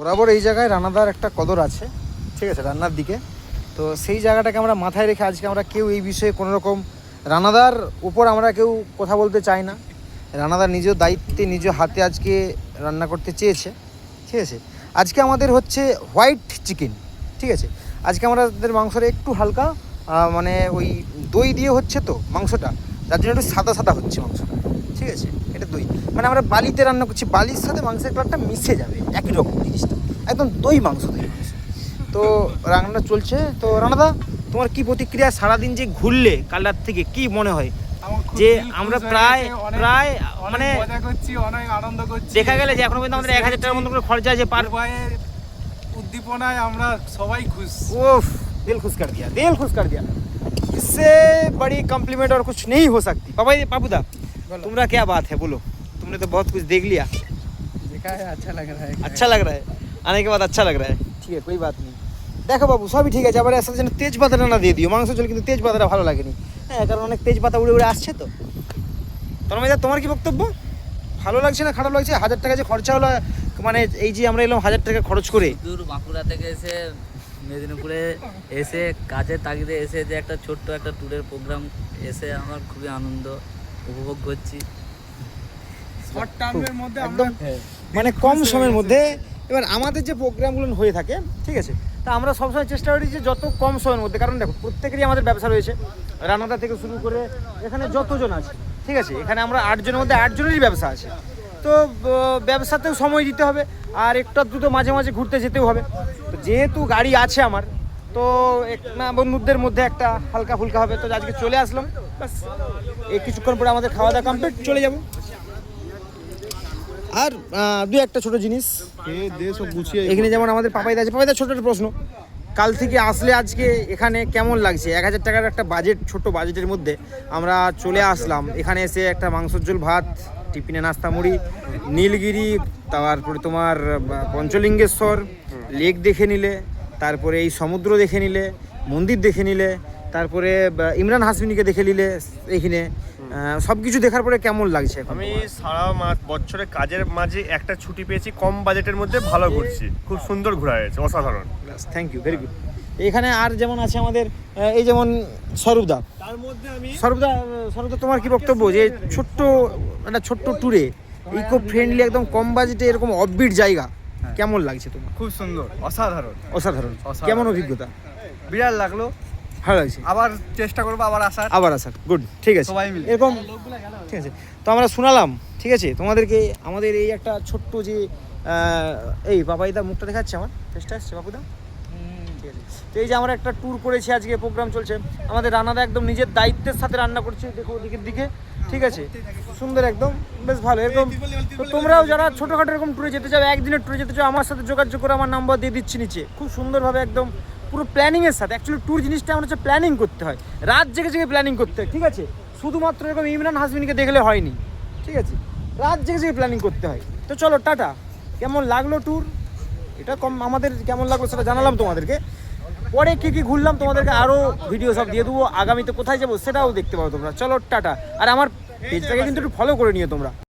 বরাবর এই জায়গায় রান্নাদার একটা কদর আছে, ঠিক আছে, রান্নার দিকে। তো সেই জায়গাটাকে আমরা মাথায় রেখে আজকে আমরা কেউ এই বিষয়ে কোনো রকম রান্নাদার উপর আমরা কেউ কথা বলতে চাই না। রান্নাদার নিজ দায়িত্বে, নিজ হাতে আজকে রান্না করতে চেয়েছে, ঠিক আছে। আজকে আমাদের হচ্ছে হোয়াইট চিকেন, ঠিক আছে। আজকে আমাদের মাংসটা একটু হালকা মানে ওই দই দিয়ে হচ্ছে তো মাংসটা যার জন্য একটু সাদা সাদা হচ্ছে মাংসটা। ঠিক আছে এটা দই মানে আমরা বালিতে রান্না করছি বালির সাথে মাংসের কালারটা মিশে যাবে একই রকম জিনিসটা একদম দই মাংস দই মাংস তো রান্না চলছে তো রান্নাদা তোমার কি প্রতিক্রিয়া সারাদিন যে ঘুরলে কালার থেকে কি মনে হয় আমার খুব যে দিল খুশ আমরা হয়ে প্রায় গেছে, অনেক- প্রায় অনেক মানে মজা করছি অনেক আনন্দ করছি দেখা গেলে যে এখনো পর্যন্ত আমাদের এক হাজার টাকার মতো করে খরচা আছে পার দুবাইয়ের উদ্দীপনায় আমরা সবাই খুশ उफ दिल खुश कर दिया दिल खुश कर दिया इससे बड़ी कम्प्लीमेंट और कुछ नहीं हो सकती पापा ये पापूदा तुम्हारा क्या बात है बोलो तुमने तो बहुत कुछ देख लिया দেখা আচ্ছা লাগ রা अच्छा लग रहा है आने के बाद अच्छा लग रहा है ঠিক আছে कोई बात नहीं দেখো বাবু সবই ঠিক আছে আবার এর সাথে যেন তেজ পাতাটা না দিয়ে দিও মাংস চলে কিন্তু তেজ পাতাটা ভালো লাগেনি হ্যাঁ কারণ অনেক তেজ পাতা উড়ে উড়ে আসছে তো তন্ময়দা তোমার কি বক্তব্য ভালো লাগছে না খারাপ লাগছে হাজার টাকা যে খরচা হলো মানে এই যে আমরা এলাম হাজার টাকা খরচ করে দূর বাঁকুড়া থেকে এসে মেদিনীপুরে এসে কাজের তাগিদে এসে যে একটা ছোট্ট একটা ট্যুরের প্রোগ্রাম এসে আমার খুবই আনন্দ উপভোগ করছি। শর্ট টার্মের মধ্যে একদম। আমরা মানে কম সময়ের মধ্যে এবার আমাদের যে প্রোগ্রামগুলো হয়ে থাকে ঠিক আছে তা আমরা সবসময় চেষ্টা করি যে যত কম সময়ের মধ্যে কারণ দেখো প্রত্যেকেরই আমাদের ব্যবসা রয়েছে। রান্নাদা থেকে শুরু করে এখানে যতজন আছে ঠিক আছে এখানে আমরা আটজনের মধ্যে আটজনেরই ব্যবসা আছে। তো ব্যবসাতেও সময় দিতে হবে আর একটু দুটো মাঝে মাঝে ঘুরতে যেতেও হবে। তো যেহেতু গাড়ি আছে আমার তো এক না বন্ধুদের মধ্যে একটা হালকা ফুলকা হবে। তো আজকে চলে আসলাম। ব্যাস এই কিছুক্ষণ পরে আমাদের খাওয়া দাওয়া কমপ্লিট চলে যাব। আর দু একটা ছোট জিনিস। এখানে যেমন আমাদের পাপাইদা আছে। পাপাইদা ছোট একটা প্রশ্ন। কাল থেকে আসলে আজকে এখানে কেমন লাগছে? এক হাজার টাকার একটা বাজেট ছোট বাজেটের মধ্যে আমরা চলে আসলাম। এখানে এসে একটা মাংসর ঝোল ভাত টিফিনে নাস্তা মুড়ি নীলগিরি তারপরে তোমার পঞ্চলিঙ্গেশ্বর লেক দেখে নিলে। তারপরে এই সমুদ্র দেখে নিলে মন্দির দেখে নিলে তারপরে ইমরান হাসমিনিকে দেখে নিলে এইখানে সব কিছু দেখার পরে কেমন লাগছে আমি সারা মাস বছরে কাজের মাঝে একটা ছুটি পেয়েছি কম বাজেটের মধ্যে ভালো ঘুরছি। খুব সুন্দর ঘোরা হয়েছে অসাধারণ। থ্যাংক ইউ ভেরি গুড এখানে আর যেমন আছে আমাদের এই যেমন স্বরূপদা তার মধ্যে আমি স্বরূপদা স্বরূপদা তোমার কি বক্তব্য যে ছোট্ট একটা ছোট্ট ট্যুরে ইকো ফ্রেন্ডলি একদম কম বাজেটে এরকম অফবিট জায়গা? কেমন লাগছে তোমার? খুব সুন্দর অসাধারণ। অসাধারণ। কেমন অভিজ্ঞতা? বিরাট লাগল। ভালো লাগছে। আবার চেষ্টা করব আবার আসার। আবার আসার। গুড ঠিক আছে। সবাই মিলে। এরকম ঠিক আছে। তো আমরা শোনালাম ঠিক আছে? তোমাদেরকে আমাদের এই একটা ছোট্ট যে আহ, এই বাবাইদা মুখটা দেখাচ্ছে আমার? ফেসটা আসছে আছে। তো এই যে আমরা একটা ট্যুর করেছি আজকে প্রোগ্রাম চলছে। আমাদের রান্নাটা একদম নিজের দায়িত্বের সাথে রান্না করছে দেখো ওদিকের দিকে। ঠিক আছে? সুন্দর একদম, বেশ ভালো এরকম তো তোমরাও যারা ছোটোখাটো এরকম ট্যুরে যেতে চাও, একদিনের ট্যুরে যেতে চাও, আমার সাথে যোগাযোগ করে, আমার নাম্বার দিয়ে দিচ্ছি নিচে। খুব সুন্দরভাবে একদম, পুরো প্ল্যানিংয়ের সাথে অ্যাকচুয়ালি ট্যুর জিনিসটা আমার হচ্ছে প্ল্যানিং করতে হয়। রাত জেগে জেগে প্ল্যানিং করতে হয়, ঠিক আছে? শুধুমাত্র এরকম ইমরান হাসমিনকে দেখলে হয়নি, ঠিক আছে? রাত জেগে জেগে প্ল্যানিং করতে হয়। তো চলো, টাটা। কেমন লাগল ট্যুর এটা কম, আমাদের কেমন লাগল সেটা জানালাম তোমাদেরকে। পরে কি কি ঘুরলাম তোমাদেরকে আরও ভিডিও সব দিয়ে দেবো। আগামীতে কোথায় যাব সেটাও দেখতে পাবো তোমরা। চলো, টাটা। আর আমার পেজটাকে কিন্তু একটু ফলো করে নিও তোমরা।